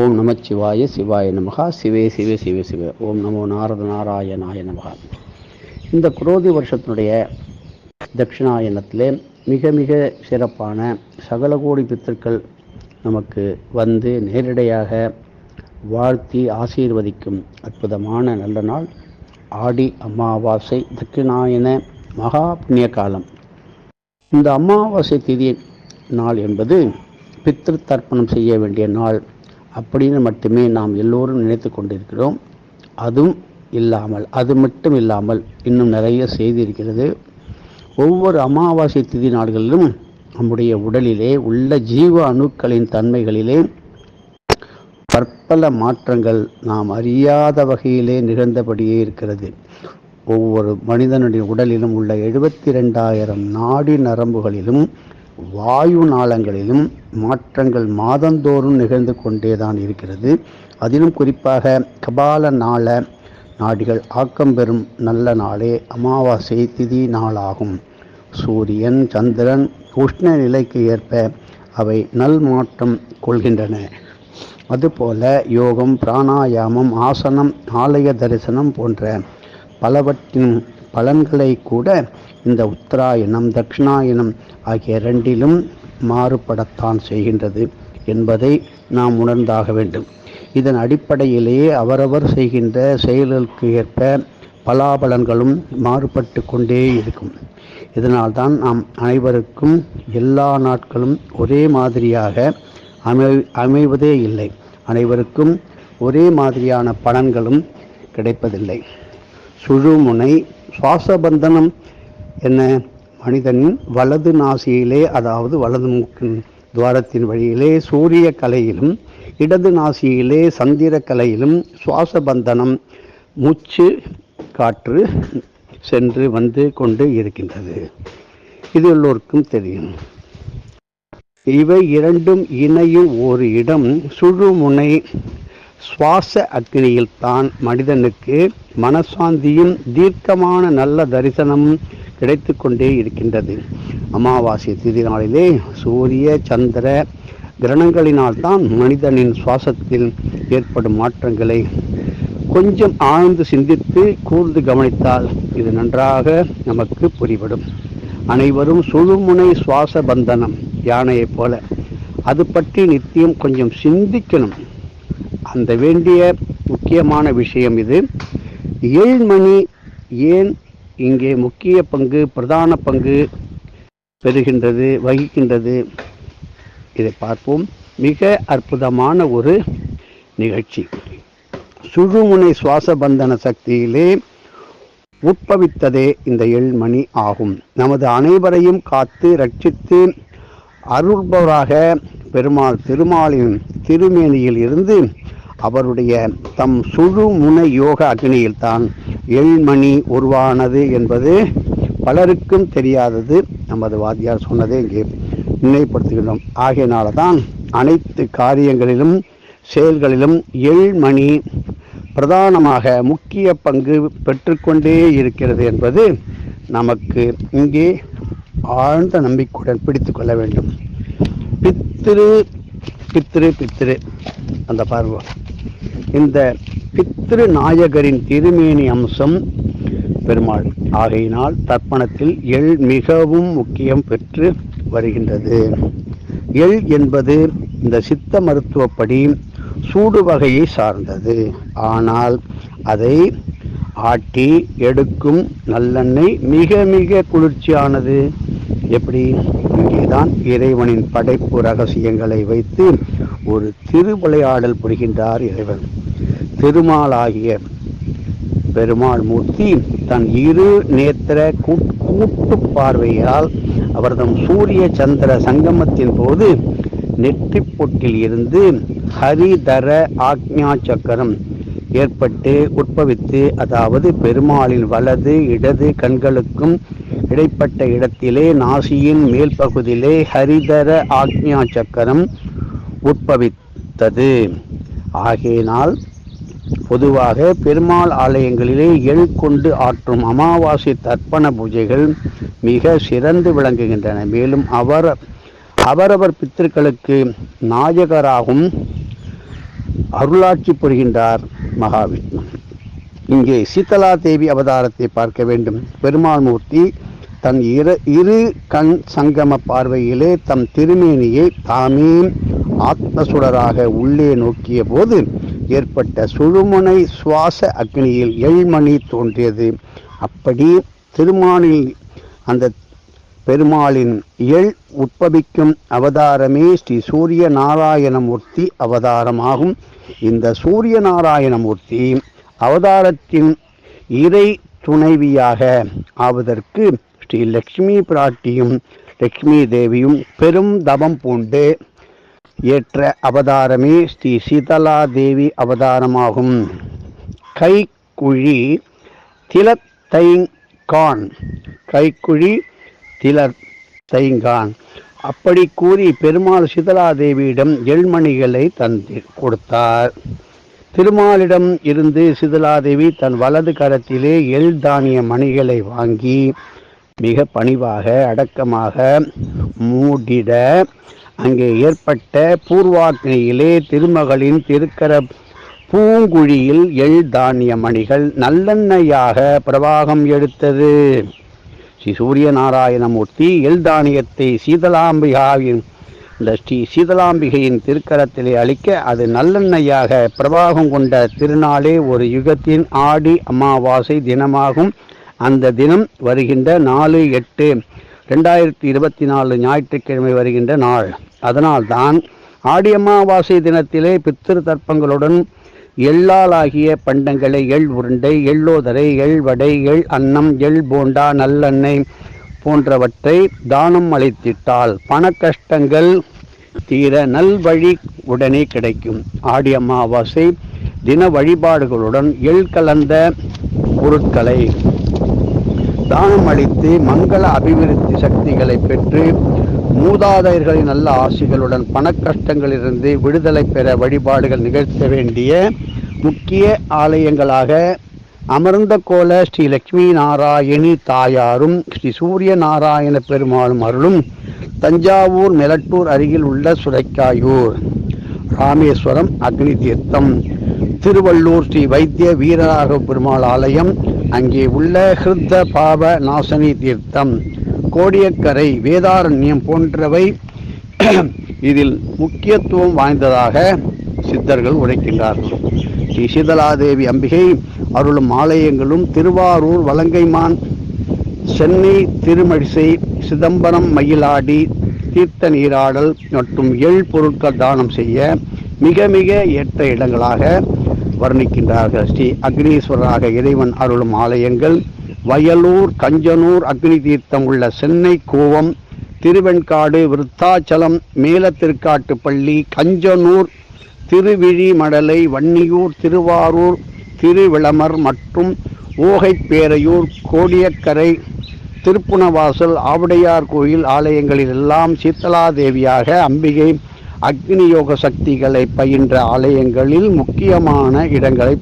ஓம் நமச்சிவாய சிவாய நமகா. சிவே சிவே சிவே சிவ. ஓம் நமோ நாரத நாராயணாய நமகா. இந்த குரோதி வருஷத்தினுடைய தட்சிணாயனத்திலே மிக மிக சிறப்பான சகல கோடி பித்தர்கள் நமக்கு வந்து நேரடியாக வாழ்த்தி ஆசீர்வதிக்கும் அற்புதமான நல்ல நாள். ஆடி அமாவாசை தட்சிணாயன மகா புண்ணிய காலம். இந்த அமாவாசை திதி நாள் என்பது பித்ரு தர்ப்பணம் செய்ய வேண்டிய நாள். அப்படின்னு மட்டுமே நாம் எல்லோரும் நினைத்து கொண்டிருக்கிறோம். அதுவும் இல்லாமல் அது மட்டும் இல்லாமல் இன்னும் நிறைய செய்தி இருக்கிறது. ஒவ்வொரு அமாவாசை திதி நாள்களிலும் நம்முடைய உடலிலே உள்ள ஜீவ அணுக்களின் தன்மைகளிலே பற்பல மாற்றங்கள் நாம் அறியாத வகையிலே நிகழ்ந்தபடியே இருக்கிறது. ஒவ்வொரு மனிதனுடைய உடலிலும் உள்ள எழுபத்தி ரெண்டாயிரம் நாடி நரம்புகளிலும் வாயு நாளங்களிலும் மாற்றங்கள் மாதந்தோறும் நிகழ்ந்து கொண்டேதான் இருக்கிறது. அதிலும் குறிப்பாக கபால நாள நாடிகள் ஆக்கம் பெறும் நல்ல நாளே அமாவாசை திதி நாளாகும். சூரியன் சந்திரன் உஷ்ண நிலைக்கு ஏற்ப அவை நல் மாற்றம் கொள்கின்றன. அதுபோல யோகம் பிராணாயாமம் ஆசனம் ஆலய தரிசனம் போன்ற பலவற்றின் பலன்களை கூட இந்த உத்தராயணம் தட்சிணாயணம் ஆகிய இரண்டிலும் மாறுபடத்தான் செய்கின்றது என்பதை நாம் உணர்ந்தாக வேண்டும். இதன் அடிப்படையிலேயே அவரவர் செய்கின்ற செயல்களுக்கு ஏற்ப பலாபலன்களும் மாறுபட்டு கொண்டே இருக்கும். இதனால்தான் நாம் அனைவருக்கும் எல்லா நாட்களும் ஒரே மாதிரியாக அமை அமைவதே இல்லை. அனைவருக்கும் ஒரே மாதிரியான பலன்களும் கிடைப்பதில்லை. சுழுமுனை சுவாசபந்தனம் என்ன? மனிதனின் வலது நாசியிலே அதாவது வலது மூக்கின் துவாரத்தின் வழியிலே சூரிய கலையிலும் இடது நாசியிலே சந்திர கலையிலும் சுவாசபந்தனம் மூச்சு காற்று சென்று வந்து கொண்டு இருக்கின்றது. இது எல்லோருக்கும் தெரியும். இவை இரண்டும் இணையும் ஒரு இடம் சுழுமுனை சுவாச அக்னியில் தான் மனிதனுக்கு மனசாந்தியும் தீர்க்கமான நல்ல தரிசனமும் கிடைத்து கொண்டே இருக்கின்றது. அமாவாசை திதி நாளிலே சூரிய சந்திர கிரணங்களினால் தான் மனிதனின் சுவாசத்தில் ஏற்படும் மாற்றங்களை கொஞ்சம் ஆழ்ந்து சிந்தித்து கூர்ந்து கவனித்தால் இது நன்றாக நமக்கு புரிபடும். அனைவரும் சுழுமுனை சுவாச பந்தனம் யானையைப் போல. அது பற்றி நித்தியம் கொஞ்சம் சிந்திக்கணும். அந்த வேண்டிய முக்கியமான விஷயம் இது. ஏழ்மணி ஏன் இங்கே முக்கிய பங்கு பிரதான பங்கு பெறுகின்றது வகிக்கின்றது? இதை பார்ப்போம். மிக அற்புதமான ஒரு நிகழ்ச்சி. சுழுமுனை சுவாசபந்தன சக்தியிலே உட்பவித்ததே இந்த ஏழ்மணி ஆகும். நமது அனைவரையும் காத்து ரட்சித்து அருள்பவராக பெருமாள் திருமாலின் திருமேனியில் இருந்து அவருடைய தம் சுழுமுனை யோக அக்னியில் தான் எள்மணி உருவானது என்பது பலருக்கும் தெரியாதது. நமது வாத்தியார் சொன்னதே இங்கே நினைவுபடுத்துகின்றோம். ஆகையினால தான் அனைத்து காரியங்களிலும் செயல்களிலும் எள்மணி பிரதானமாக முக்கிய பங்கு பெற்றுக்கொண்டே இருக்கிறது என்பது நமக்கு இங்கே ஆழ்ந்த நம்பிக்கையுடன் பிடித்து கொள்ள வேண்டும். பித்திரு பித்திரு பித்திரு. அந்த பார்வை இந்த பித்ரு நாயகரின் திருமேனி அம்சம் பெருமாள். ஆகையினால் தர்ப்பணத்தில் எள் மிகவும் முக்கியம் பெற்று வருகின்றது. எள் என்பது இந்த சித்த மருத்துவப்படி சூடு வகையை சார்ந்தது. ஆனால் அதை ஆட்டி எடுக்கும் நல்லெண்ணெய் மிக மிக குளிர்ச்சியானது. எப்படி? இங்கேதான் இறைவனின் படைப்பு ரகசியங்களை வைத்து ஒரு திருவிளையாடல் புரிகின்றார் இறைவன். திருமாலாகிய பெருமாள் மூர்த்தி தன் இரு நேத்திர கூட்டு பார்வையால் அவர்தம் சூரிய சந்திர சங்கமத்தின் போது நெற்றி பொட்டில் இருந்து ஹரிதர ஆக்ஞா சக்கரம் ஏற்பட்டு உட்பவித்து அதாவது பெருமாளின் வலது இடது கண்களுக்கும் இடைப்பட்ட இடத்திலே நாசியின் மேல் பகுதியிலே ஹரிதர ஆக்ஞா சக்கரம் உட்பவித்தது. ஆகையினால் பொதுவாக பெருமாள் ஆலயங்களிலே எள் கொண்டு ஆற்றும் அமாவாசை தர்ப்பண பூஜைகள் மிக சிறந்து விளங்குகின்றன. மேலும் அவர் அவரவர் பித்திருக்களுக்கு நாயகராகும் அருளாட்சி புரிகின்றார் மகாவிஷ்ணு. இங்கே சீதலா தேவி அவதாரத்தை பார்க்க வேண்டும். பெருமாள் மூர்த்தி தன் இரு இரு கண் சங்கம பார்வையிலே தம் திருமேனியை தாமே ஆத்மசுடராக உள்ளே நோக்கிய போது ஏற்பட்ட சுழுமுனை சுவாச அக்னியில் எழ்மணி தோன்றியது. அப்படி திருமாலில் அந்த பெருமாளின் எள் உட்பவிக்கும் அவதாரமே ஸ்ரீ சூரிய நாராயணமூர்த்தி அவதாரமாகும். இந்த சூரிய நாராயணமூர்த்தி அவதாரத்தின் இறை துணைவியாக ஆவதற்கு ஸ்ரீ லக்ஷ்மி பிராட்டியும் லக்ஷ்மி தேவியும் பெரும் தவம் பூண்டு. ஏற்ற அவதாரமே ஸ்ரீ சீதலா தேவி அவதாரமாகும். கைக்குழி திலத்தைங்கான். கைக்குழி திலர் தைங்கான் அப்படி கூறி பெருமாள் சீதலாதேவியிடம் எள்மணிகளை தந்து கொடுத்தார். திருமாலிடம் இருந்து சிதலாதேவி தன் வலது கரத்திலே எள் தானிய மணிகளை வாங்கி மிக பணிவாக அடக்கமாக மூடிட அங்கே ஏற்பட்ட பூர்வாக்னியிலே திருமகளின் திருக்கர பூங்குழியில் எள் தானிய மணிகள் நல்லெண்ணெயாக பிரவாகம் எடுத்தது. ஸ்ரீ சூரிய நாராயணமூர்த்தி எள் தானியத்தை சீதலாம்பிகாவின் இந்த ஸ்ரீ சீதலாம்பிகையின் திருக்கரத்திலே அளிக்க அது நல்லெண்ணெயாக பிரவாகம் கொண்ட திருநாளே ஒரு யுகத்தின் ஆடி அமாவாசை தினமாகும். அந்த தினம் வருகின்ற நாலு எட்டு ரெண்டாயிரத்தி இருபத்தி நாலு ஞாயிற்றுக்கிழமை வருகின்ற நாள். அதனால்தான் ஆடி அமாவாசை தினத்திலே பித்திரு தர்ப்பங்களுடன் எள்ளாலாகிய பண்டங்களை எள் உருண்டை எள்ளோதரை எள் வடை எள் அன்னம் எள் போண்டா நல்லெண்ணெய் போன்றவற்றை தானம் அளித்திட்டால் பண கஷ்டங்கள் தீர நல்வழி உடனே கிடைக்கும். ஆடி அமாவாசை தின வழிபாடுகளுடன் எள் கலந்த பொருட்களை தானம் அளித்து மங்கள அபிவிருத்தி சக்திகளை பெற்று மூதாதையர்களின் நல்ல ஆசிகளுடன் பணக்கஷ்டங்களிலிருந்து விடுதலை பெற வழிபாடுகள் நிகழ்த்த வேண்டிய முக்கிய ஆலயங்களாக அமர்ந்த கோல ஸ்ரீ லக்ஷ்மி நாராயணி தாயாரும் ஸ்ரீ சூரிய நாராயண பெருமாளும் அருளும் தஞ்சாவூர் மெலட்டூர் அருகில் உள்ள சுரைக்காயூர் ராமேஸ்வரம் அக்னி தீர்த்தம் திருவள்ளூர் ஸ்ரீ வைத்திய வீரராக பெருமாள் ஆலயம் அங்கே உள்ள ஹிருத்த பாப நாசனி தீர்த்தம் கோடியக்கரை வேதாரண்யம் போன்றவை இதில் முக்கியத்துவம் வாய்ந்ததாக சித்தர்கள் உழைக்கின்றார்கள் ஸ்ரீ சீதலாதேவி அம்பிகை அருளும் ஆலயங்களும் திருவாரூர் வலங்கைமான் சென்னை திருமழிசை சிதம்பரம் மயிலாடி தீர்த்த நீராடல் மற்றும் எள் பொருட்கள் தானம் செய்ய மிக மிக ஏற்ற இடங்களாக வர்ணிக்கின்றார்கள். ஸ்ரீ அக்னீஸ்வரராக இறைவன் அருளும் ஆலயங்கள் வயலூர் கஞ்சனூர் அக்னி தீர்த்தம் உள்ள சென்னை கூவம் திருவெண்காடு விருத்தாச்சலம் மேலத்திருக்காட்டுப்பள்ளி கஞ்சனூர் திருவிழிமடலை வன்னியூர் திருவாரூர் திருவிளமர் மற்றும் ஓகைப்பேரையூர் கோடியக்கரை திருப்புணவாசல் ஆவுடையார் கோயில் ஆலயங்களில் எல்லாம் சீத்தலாதேவியாக அம்பிகை அக்னியோக சக்திகளை பயின்ற ஆலயங்களில் முக்கியமான இடங்களை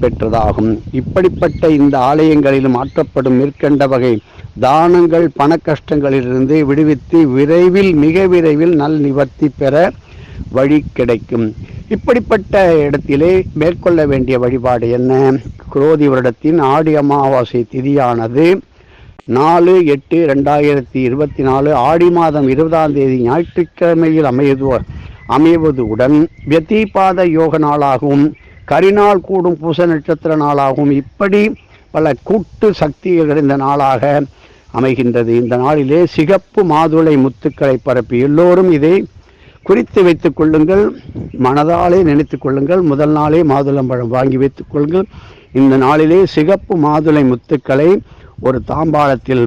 பெற்றதாகும். இப்படிப்பட்ட இந்த ஆலயங்களில் மாற்றப்படும் மேற்கண்ட வகை தானங்கள் பண கஷ்டங்களிலிருந்து விடுவித்து விரைவில் மிக விரைவில் நல் நிவர்த்தி பெற வழி கிடைக்கும். இப்படிப்பட்ட இடத்திலே மேற்கொள்ள வேண்டிய வழிபாடு என்ன? குரோதி வருடத்தின் ஆடி அமாவாசை திதியானது நாலு எட்டு ரெண்டாயிரத்தி இருபத்தி நாலு ஆடி மாதம் இருபதாம் தேதி ஞாயிற்றுக்கிழமையில் அமையது அமைவதுடன் வெத்திபாத யோக நாளாகவும் கரிநாள் கூடும் பூச நட்சத்திர நாளாகவும் இப்படி பல கூட்டு சக்திகள் நிறைந்த நாளாக அமைகின்றது. இந்த நாளிலே சிகப்பு மாதுளை முத்துக்களை பரப்பி எல்லோரும் இதை குறித்து வைத்துக் கொள்ளுங்கள் மனதாலே நினைத்துக் கொள்ளுங்கள் முதல் நாளே மாதுளம்பழம் வாங்கி வைத்துக் கொள்ளுங்கள். இந்த நாளிலே சிகப்பு மாதுளை முத்துக்களை ஒரு தாம்பாளத்தில்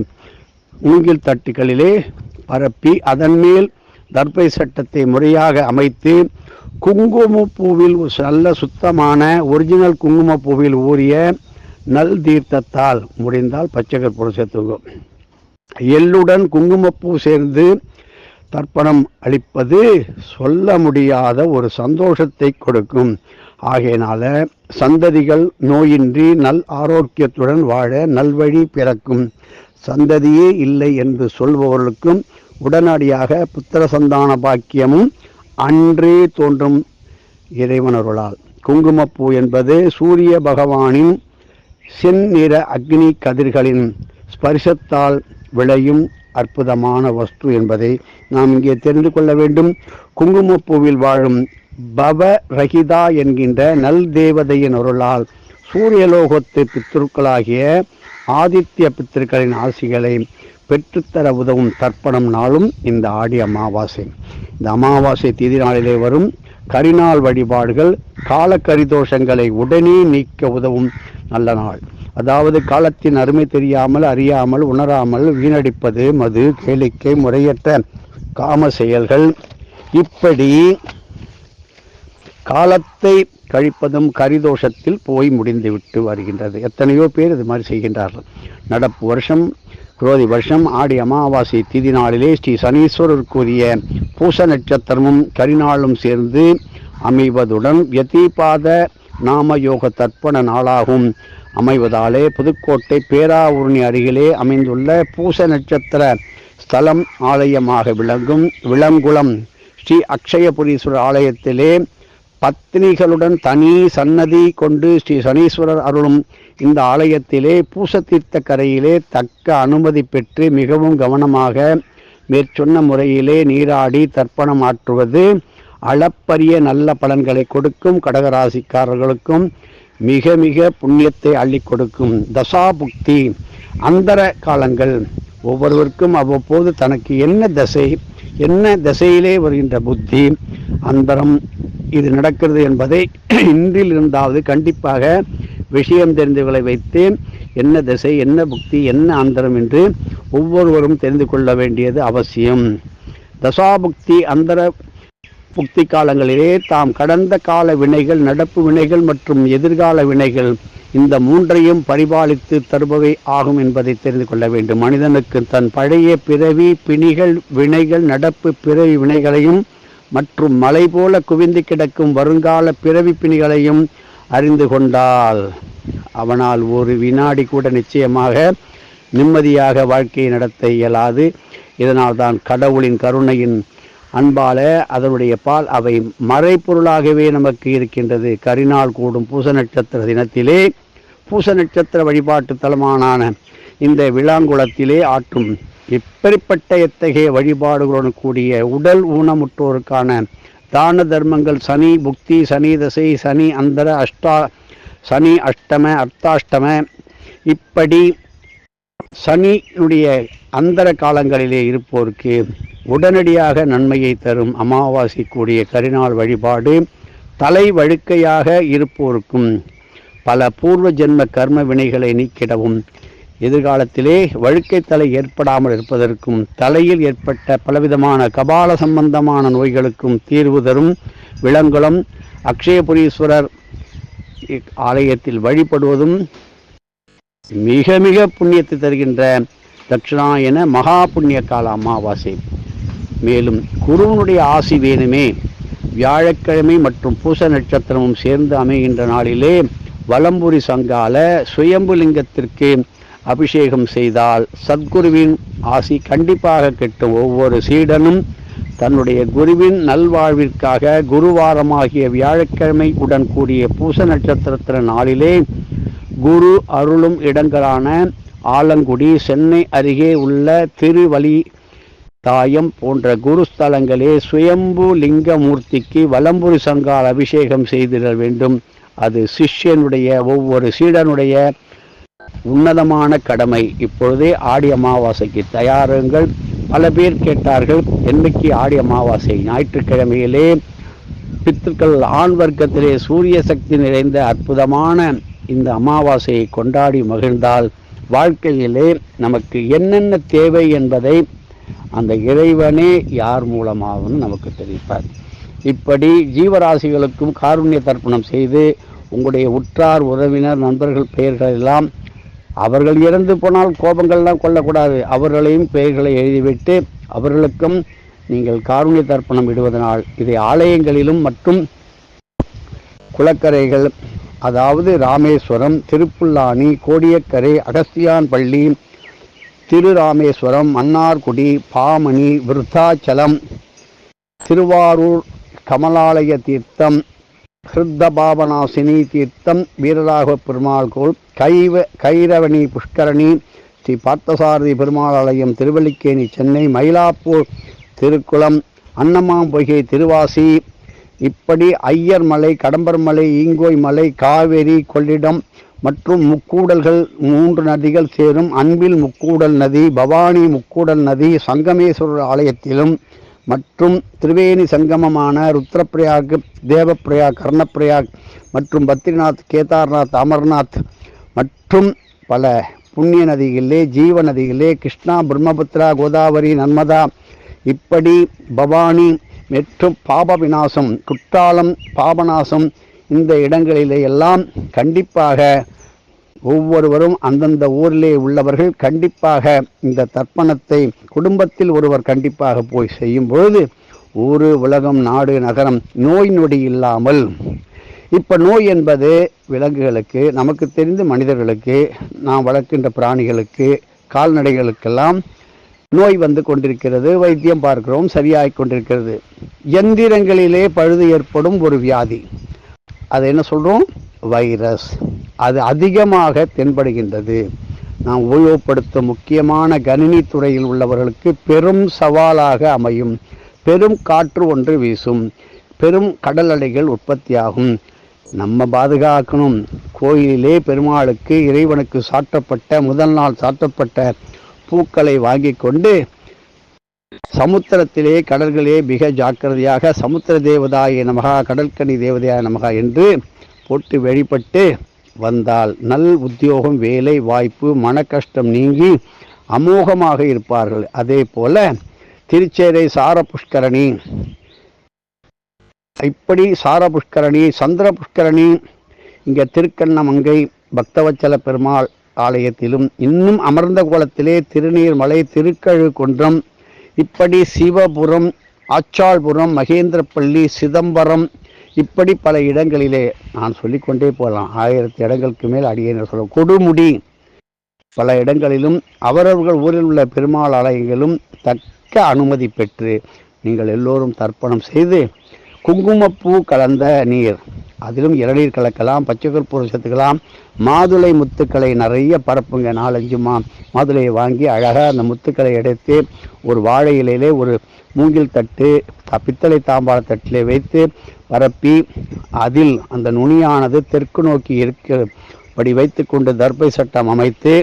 மூங்கில் தட்டுகளிலே பரப்பி அதன் மேல் தர்பை சட்டத்தை முறையாக அமைத்து குங்குமப்பூவில் நல்ல சுத்தமான ஒரிஜினல் குங்குமப்பூவில் ஊறிய நல் தீர்த்தத்தால் முடிந்தால் பச்சை கற்பூரம் எள்ளுடன் குங்குமப்பூ சேர்ந்து தர்ப்பணம் அளிப்பது சொல்ல முடியாத ஒரு சந்தோஷத்தை கொடுக்கும். ஆகையினால சந்ததிகள் நோயின்றி நல் ஆரோக்கியத்துடன் வாழ நல்வழி பிறக்கும். சந்ததியே இல்லை என்று சொல்பவர்களுக்கும் உடனடியாக புத்திர சந்தான பாக்கியமும் அன்றே தோன்றும் இறைவனருளால். குங்குமப்பூ என்பது சூரிய பகவானின் செந்நிற அக்னி கதிர்களின் ஸ்பரிசத்தால் விளையும் அற்புதமான வஸ்து என்பதை நாம் இங்கே தெரிந்து கொள்ள வேண்டும். குங்குமப்பூவில் வாழும் பவ ரஹிதா என்கின்ற நல் தேவதையின் அருளால் சூரியலோகத்து பித்திருக்களாகிய ஆதித்ய பித்திருக்களின் ஆசிகளை பெற்றுத்தர உதவும் தர்ப்பணம் நாளும் இந்த ஆடி அமாவாசை. இந்த அமாவாசை திதி நாளிலே வரும் கரிநாள் வழிபாடுகள் காலக்கரிதோஷங்களை உடனே நீக்க உதவும் நல்ல நாள். அதாவது காலத்தின் அருமை தெரியாமல் அறியாமல் உணராமல் வீணடிப்பது மது கேளிக்கை முறையற்ற காம செயல்கள். இப்படி காலத்தை கழிப்பதும் கரிதோஷத்தில் போய் முடிந்துவிட்டு வருகின்றது. எத்தனையோ பேர் இது மாதிரி செய்கின்றார்கள். நடப்பு வருஷம் குரோதி வருஷம் ஆடி அமாவாசை திதி நாளிலே ஸ்ரீ சனீஸ்வரருக்குரிய பூச நட்சத்திரமும் கரிநாளும் சேர்ந்து அமைவதுடன் யதீபாத நாமயோக தர்ப்பண நாளாகும். அமைவதாலே புதுக்கோட்டை பேராவூரணி அருகிலே அமைந்துள்ள பூச நட்சத்திர ஸ்தலம் ஆலயமாக விளங்கும் விளங்குளம் ஸ்ரீ அக்ஷயபுரீஸ்வரர் ஆலயத்திலே பத்னிகளுடன் தனி சன்னதி கொண்டு ஸ்ரீ சனீஸ்வரர் அருளும் இந்த ஆலயத்திலே பூசத்தீர்த்த கரையிலே தக்க அனுமதி பெற்று மிகவும் கவனமாக மேற்சொன்ன முறையிலே நீராடி தர்ப்பணம் ஆற்றுவது அளப்பரிய நல்ல பலன்களை கொடுக்கும் கடகராசிக்காரர்களுக்கும் மிக மிக புண்ணியத்தை அள்ளி கொடுக்கும். தசாபுக்தி. அந்தர காலங்கள் ஒவ்வொருவருக்கும் அவ்வப்போது தனக்கு என்ன தசை? என்ன திசையிலே வருகின்ற புத்தி அந்தரம் இது நடக்கிறது என்பதை இன்றில் இருந்தாவது கண்டிப்பாக விஷயம் தெரிந்தவர்களை வைத்து என்ன திசை என்ன புக்தி என்ன அந்தரம் என்று ஒவ்வொருவரும் தெரிந்து கொள்ள வேண்டியது அவசியம். தசாபுக்தி அந்தர புக்தி காலங்களிலே தாம் கடந்த கால வினைகள் நடப்பு வினைகள் மற்றும் எதிர்கால வினைகள் இந்த மூன்றையும் பரிபாலித்து தருபவை ஆகும் என்பதை தெரிந்து கொள்ள வேண்டும். மனிதனுக்கு தன் பழைய பிறவி பிணிகள் வினைகள் நடப்பு பிறவி வினைகளையும் மற்றும் மலை போல குவிந்து கிடக்கும் வருங்கால பிறவி பிணிகளையும் அறிந்து கொண்டால் அவனால் ஒரு வினாடி கூட நிச்சயமாக நிம்மதியாக வாழ்க்கையை நடத்த இயலாது. இதனால் தான் கடவுளின் கருணையின் அன்பால அதனுடைய பால் அவை மறைப்பொருளாகவே நமக்கு இருக்கின்றது. கரிநாள் கூடும் பூச நட்சத்திர தினத்திலே பூச நட்சத்திர வழிபாட்டு தலமானான இந்த விளாங்குளத்திலே ஆற்றும் இப்படிப்பட்ட எத்தகைய வழிபாடுகளுடன் கூடிய உடல் ஊனமுற்றோருக்கான தான தர்மங்கள் சனி புக்தி சனி தசை சனி அந்தர அஷ்டா சனி அஷ்டம அர்த்தாஷ்டம இப்படி சனியுடைய அந்தர காலங்களிலே இருப்போருக்கு உடனடியாக நன்மையை தரும் அமாவாசை கூடிய கரிநாள் வழிபாடு தலை வழுக்கையாக இருப்போருக்கும் பல பூர்வ ஜென்ம கர்ம வினைகளை நீக்கிடவும். எதிர்காலத்திலே வழுக்கை தலை ஏற்படாமல் இருப்பதற்கும் தலையில் ஏற்பட்ட பலவிதமான கபால சம்பந்தமான நோய்களுக்கும் தீர்வு தரும் விலங்குளம் அக்ஷயபுரீஸ்வரர் ஆலயத்தில் வழிபடுவதும் மிக மிக புண்ணியத்தை தருகின்ற தட்சிணாயன மகா புண்ணிய கால அமாவாசை. மேலும் குருவனுடைய ஆசி வேணுமே வியாழக்கிழமை மற்றும் பூச நட்சத்திரமும் சேர்ந்து அமைகின்ற நாளிலே வலம்புரி சங்கால சுயம்புலிங்கத்திற்கு அபிஷேகம் செய்தால் சத்குருவின் ஆசி கண்டிப்பாக கிட்டும். ஒவ்வொரு சீடனும் தன்னுடைய குருவின் நல்வாழ்விற்காக குருவாரமாகிய வியாழக்கிழமை உடன் கூடிய பூச நட்சத்திரத்தின நாளிலே குரு அருளும் இடங்களான ஆலங்குடி சென்னை அருகே உள்ள திருவலி தாயம் போன்ற குருஸ்தலங்களே சுயம்பு லிங்கமூர்த்திக்கு வலம்புரி சங்கால் அபிஷேகம் செய்திட வேண்டும். அது சிஷ்யனுடைய ஒவ்வொரு சீடனுடைய உன்னதமான கடமை. இப்பொழுதே ஆடி அமாவாசைக்கு தயாருங்கள். பல பேர் கேட்டார்கள் என்னைக்கு ஆடி அமாவாசை? ஞாயிற்றுக்கிழமையிலே. பித்துக்கள் ஆண் வர்க்கத்திலே சூரிய சக்தி நிறைந்த அற்புதமான இந்த அமாவாசையை கொண்டாடி மகிழ்ந்தால் வாழ்க்கையிலே நமக்கு என்னென்ன தேவை என்பதை அந்த இறைவனே யார் மூலமாகவும் நமக்கு தெரிவிப்பார். இப்படி ஜீவராசிகளுக்கும் காருண்ய தர்ப்பணம் செய்து உங்களுடைய உற்றார் உறவினர் நண்பர்கள் பெயர்கள் எல்லாம் அவர்கள் இறந்து போனால் கோபங்கள்லாம் கொள்ளக்கூடாது. அவர்களையும் பெயர்களை எழுதிவிட்டு அவர்களுக்கும் நீங்கள் காருண்ய தர்ப்பணம் இடுவதனால் இதை ஆலயங்களிலும் மற்றும் குளக்கரைகள் அதாவது ராமேஸ்வரம் திருப்புல்லானி கோடியக்கரை அகஸ்தியான் பள்ளி திருராமேஸ்வரம் மன்னார்குடி பாமணி விருத்தாச்சலம் திருவாரூர் கமலாலய தீர்த்தம் ஹிருத்தபாபநாசினி தீர்த்தம் வீரராக பெருமாள் கோள் கைவ கைரவணி புஷ்கரணி ஸ்ரீ பார்த்தசாரதி பெருமாள் ஆலயம் திருவல்லிக்கேணி சென்னை மயிலாப்பூர் திருக்குளம் அன்னமாம்பொய்கை திருவாசி இப்படி ஐயர் மலை கடம்பர் மலை ஈங்கோய் மலை காவேரி கொள்ளிடம் மற்றும் முக்கூடல்கள் மூன்று நதிகள் சேரும். அன்பில் முக்கூடல் நதி பவானி முக்கூடல் நதி சங்கமேஸ்வரர் ஆலயத்திலும் மற்றும் திரிவேணி சங்கமமான ருத்ரப்பிரயாக் தேவப்பிரயாக் கர்ணப்பிரயாக் மற்றும் பத்ரிநாத் கேதார்நாத் அமர்நாத் மற்றும் பல புண்ணிய நதிகளிலே ஜீவ நதிகளிலே கிருஷ்ணா பிரம்மபுத்திரா கோதாவரி நர்மதா இப்படி பவானி மற்றும் பாப விநாசம் குற்றாலம் பாபநாசம் இந்த இடங்களிலே எல்லாம் கண்டிப்பாக ஒவ்வொருவரும் அந்தந்த ஊரிலே உள்ளவர்கள் கண்டிப்பாக இந்த தர்ப்பணத்தை குடும்பத்தில் ஒருவர் கண்டிப்பாக போய் செய்யும் பொழுது ஊரு உலகம் நாடு நகரம் நோய் நொடி இல்லாமல். இப்போ நோய் என்பது விலங்குகளுக்கு நமக்கு தெரிந்த மனிதர்களுக்கு நாம் வளர்க்கின்ற பிராணிகளுக்கு கால்நடைகளுக்கெல்லாம் நோய் வந்து கொண்டிருக்கிறது வைத்தியம் பார்க்கிறோம் சரியாகி கொண்டிருக்கிறது. எந்திரங்களிலே பழுது ஏற்படும் ஒரு வியாதி. அது என்ன சொல்கிறோம் வைரஸ். அது அதிகமாக தென்படுகின்றது. நாம் உபயோகப்படுத்தும் முக்கியமான கணினி துறையில் உள்ளவர்களுக்கு பெரும் சவாலாக அமையும். பெரும் காற்று ஒன்று வீசும். பெரும் கடல் அலைகள் உற்பத்தியாகும். நம்ம பாதுகாக்கணும். கோயிலிலே பெருமாளுக்கு இறைவனுக்கு சாட்டப்பட்ட முதல் நாள் சாட்டப்பட்ட பூக்களை வாங்கி கொண்டு சமுத்திரத்திலே கடல்களே மிக ஜாக்கிரதையாக சமுத்திர தேவதாய நமகா கடற்கனி தேவதையாய நமகா என்று போட்டு வழிபட்டு வந்தால் நல் உத்தியோகம் வேலை வாய்ப்பு மன கஷ்டம் நீங்கி அமோகமாக இருப்பார்கள். அதே போல திருச்சேரை சார புஷ்கரணி இப்படி சார புஷ்கரணி சந்திர புஷ்கரணி இங்கே திருக்கண்ணமங்கை பக்தவச்சல பெருமாள் ஆலயத்திலும் இன்னும் அமர்ந்த கோலத்திலே திருநீர்மலை திருக்கழு குன்றம் இப்படி சிவபுரம் ஆச்சாள்புரம் மகேந்திரப்பள்ளி சிதம்பரம் இப்படி பல இடங்களிலே நான் சொல்லிக்கொண்டே போகலாம். ஆயிரத்தி இடங்களுக்கு மேல் அடியேன் சொல்ல கொடுமுடி. பல இடங்களிலும் அவரவர்கள் ஊரில் உள்ள பெருமாள் ஆலயங்களும் தக்க அனுமதி பெற்று நீங்கள் எல்லோரும் தர்ப்பணம் செய்து குங்குமப்பூ கலந்த நீர் அதிலும் இளநீர் கலக்கலாம் பச்சை கற்பூரம் சேர்த்துக்கலாம் மாதுளை முத்துக்களை நிறைய பரப்புங்க நாலஞ்சு மா மாதுளையை வாங்கி அழகாக அந்த முத்துக்களை எடுத்து ஒரு வாழை இலையிலே ஒரு மூங்கில் தட்டு பித்தளை தாம்பாள தட்டிலே வைத்து பரப்பி அதில் அந்த நுனியானது தெற்கு நோக்கி இருக்கபடி வைத்துக்கொண்டு தர்பை சட்டம் அமைத்து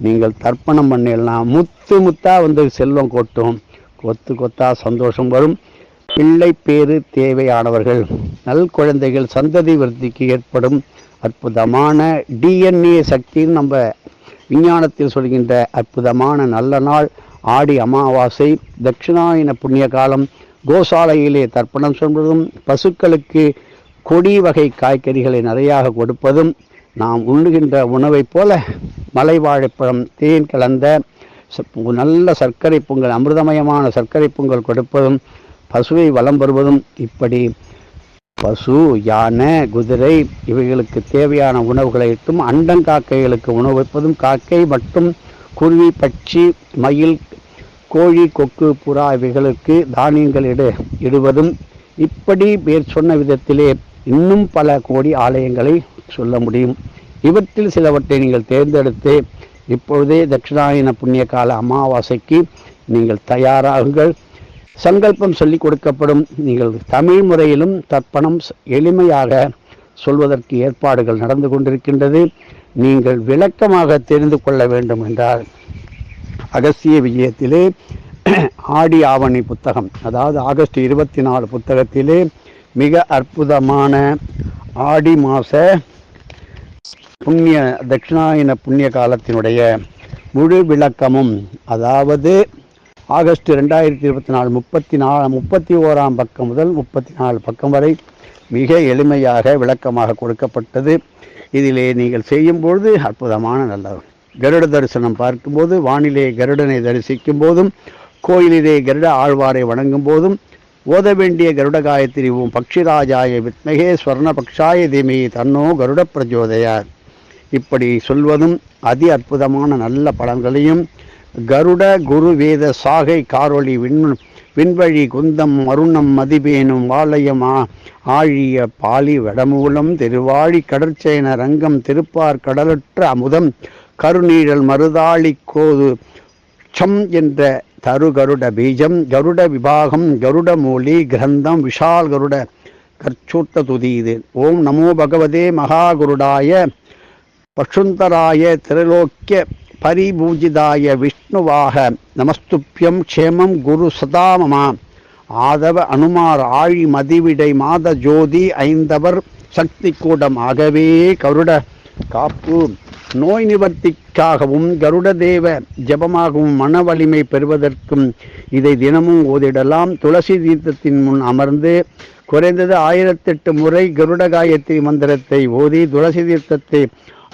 நீங்கள் தர்ப்பணம் பண்ணிடலாம் முத்து முத்தாக வந்து செல்வம் கொட்டும். கொத்து கொத்தா சந்தோஷம் வரும். பிள்ளை பேறு தேவையானவர்கள். நல் குழந்தைகள் சந்ததி விருத்திக்கு ஏற்படும் அற்புதமான டிஎன்ஏ சக்தின்னு நம்ம விஞ்ஞானத்தில் சொல்கின்ற அற்புதமான நல்ல நாள் ஆடி அமாவாசை தட்சிணாயன புண்ணிய காலம் கோசாலையிலே தர்ப்பணம் சொல்வதும் பசுக்களுக்கு கொடி வகை காய்கறிகளை நிறையாக கொடுப்பதும் நாம் உண்ணுகின்ற உணவைப் போல மலைவாழைப்பழம் தேன் கலந்த நல்ல சர்க்கரை பொங்கல் அமிர்தமயமான சர்க்கரை பொங்கல் கொடுப்பதும் பசுவை வலம் வருவதும் இப்படி. பசு யானை குதிரை இவைகளுக்கு தேவையான உணவுகளை இட்டும் அண்டங்காக்கைகளுக்கு உணவு வைப்பதும் காக்கை மற்றும் குருவி பட்சி மயில் கோழி கொக்கு புறா இவைகளுக்கு தானியங்கள் இடு இடுவதும் இப்படி பேர் சொன்ன விதத்திலே இன்னும் பல கோடி ஆலயங்களை சொல்ல முடியும். இவற்றில் சிலவற்றை நீங்கள் தேர்ந்தெடுத்து இப்பொழுதே தட்சிணாயன புண்ணிய கால அமாவாசைக்கு நீங்கள் தயாராகுங்கள். சங்கல்பம் சொல்லிக் கொடுக்கப்படும் நீங்கள் தமிழ் முறையிலும் தர்ப்பணம் எளிமையாக சொல்வதற்கு ஏற்பாடுகள் நடந்து கொண்டிருக்கின்றது. நீங்கள் விளக்கமாக தெரிந்து கொள்ள வேண்டும் என்றால் அகஸ்திய விஜயத்திலே ஆடி ஆவணி புத்தகம் அதாவது ஆகஸ்ட் இருபத்தி நாலு புத்தகத்திலே மிக அற்புதமான ஆடி மாச புண்ணிய தட்சிணாயன புண்ணிய காலத்தினுடைய முழு விளக்கமும் அதாவது ஆகஸ்ட் ரெண்டாயிரத்தி இருபத்தி நாலு முப்பத்தி நாலு முப்பத்தி ஓராம் பக்கம் முதல் முப்பத்தி நாலு பக்கம் வரை மிக எளிமையாக விளக்கமாக கொடுக்கப்பட்டது. இதிலே நீங்கள் செய்யும் பொழுது அற்புதமான நல்ல கருட தரிசனம் பார்க்கும்போது வானிலே கருடனை தரிசிக்கும் போதும் கோயிலிலே கருட ஆழ்வாரை வணங்கும் போதும் ஓத வேண்டிய கருட காயத்ரி ஓம் பக்ஷிராஜாய வித்மகே ஸ்வர்ண பக்ஷாய தீமி தன்னோ கருட பிரஜோதயார் இப்படி சொல்வதும் அதி அற்புதமான நல்ல பலன்களையும் கருட குரு வேத சாகை காரொளி விண் விண்வழி குந்தம் அருணம் மதிபேனும் வாளையமா ஆழிய பாலி வடமூலம் திருவாழி கடற்சேன ரங்கம் திருப்பார் கடலற்ற அமுதம் கருநீழல் மருதாளி கோது சம் என்ற தரு கருட பீஜம் கருட விபாகம் கருட மூலி கிரந்தம் விஷால் கருட கர்ச்சூட்ட துதி இது. ஓம் நமோ பகவதே மகாகுருடாய பசுந்தராய திரலோக்கிய பரிபூஜிதாய விஷ்ணுவாக நமஸ்துப்பியம் க்ஷேமம் குரு சதாமமா ஆதவ அனுமார் ஆழி மதிவிடை மாத ஜோதி ஐந்தவர் சக்தி கூடம் ஆகவே கருட. காப்பு நோய் நிவர்த்திக்காகவும் கருட தேவ ஜபமாகவும் மன வலிமை பெறுவதற்கும் இதை தினமும் ஓதிடலாம். துளசி தீர்த்தத்தின் முன் அமர்ந்து குறைந்தது ஆயிரத்தெட்டு முறை கருட காயத்ரி மந்திரத்தை ஓதி துளசி தீர்த்தத்தை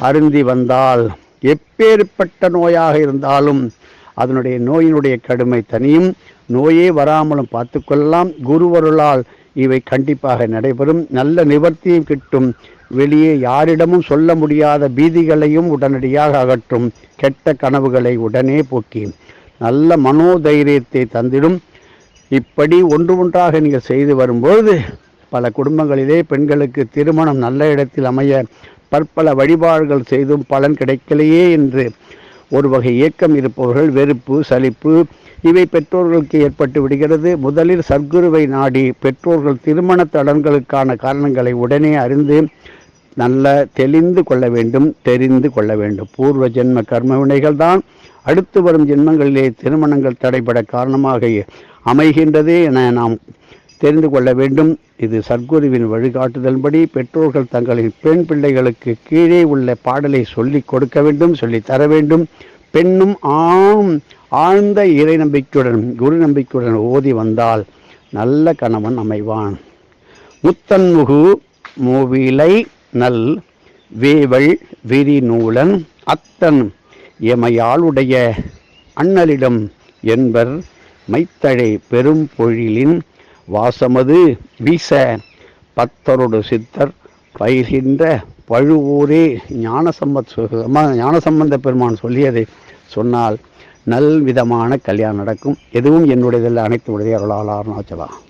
அருந்தி வந்தாள் எப்பேற்பட்ட நோயாக இருந்தாலும் அதனுடைய நோயினுடைய கடுமை தனியும் நோயே வராமலும் பார்த்து கொள்ளலாம் குருவருளால் இவை கண்டிப்பாக நடைபெறும். நல்ல நிவர்த்தியும் கிட்டும். வெளியே யாரிடமும் சொல்ல முடியாத பீதிகளையும் உடனடியாக அகற்றும். கெட்ட கனவுகளை உடனே போக்கி நல்ல மனோதைரியத்தை தந்திடும். இப்படி ஒன்று ஒன்றாக நீங்கள் செய்து வரும்போது பல குடும்பங்களிலே பெண்களுக்கு திருமணம் நல்ல இடத்தில் அமைய பற்பல வழிபாடுகள் செய்தும் பலன் கிடைக்கலையே என்று ஒரு வகை ஏக்கம் இருப்பவர்கள் வெறுப்பு சலிப்பு இவை பெற்றோர்களுக்கு ஏற்பட்டு விடுகிறது. முதலில் சர்க்குருவை நாடி பெற்றோர்கள் திருமண தடன்களுக்கான காரணங்களை உடனே அறிந்து நல்ல தெளிந்து கொள்ள வேண்டும் தெரிந்து கொள்ள வேண்டும். பூர்வ ஜென்ம கர்ம வினைகள் தான் அடுத்து வரும் ஜென்மங்களிலே திருமணங்கள் தடைபட காரணமாக அமைகின்றது என நாம் தெரிந்து கொள்ள வேண்டும். இது சர்க்குருவின் வழிகாட்டுதல்படி பெற்றோர்கள் தங்களின் பெண் பிள்ளைகளுக்கு கீழே உள்ள பாடலை சொல்லிக் கொடுக்க வேண்டும் சொல்லி தர வேண்டும். பெண்ணும் ஆணும் ஆழ்ந்த இறை நம்பிக்கையுடன் குரு நம்பிக்கையுடன் ஓதி வந்தால் நல்ல கணவன் அமைவான். முத்தன்முகு மூவிலை நல் வேவல் விரிநூலன் அத்தன் எமையாளுடைய அண்ணலிடம் என்பர் மைத்தழை பெரும் பொழிலின் வாசமது வீச. பத்தரோடு சித்தர் பயிர்கின்ற பழுவூரே ஞானசம்பத் ஞானசம்பந்த பெருமான் சொல்லியதை சொன்னால் நல் விதமான கல்யாணம் நடக்கும். எதுவும் என்னுடையதில் அனைத்து உடைய அருளால் அருணாச்சலா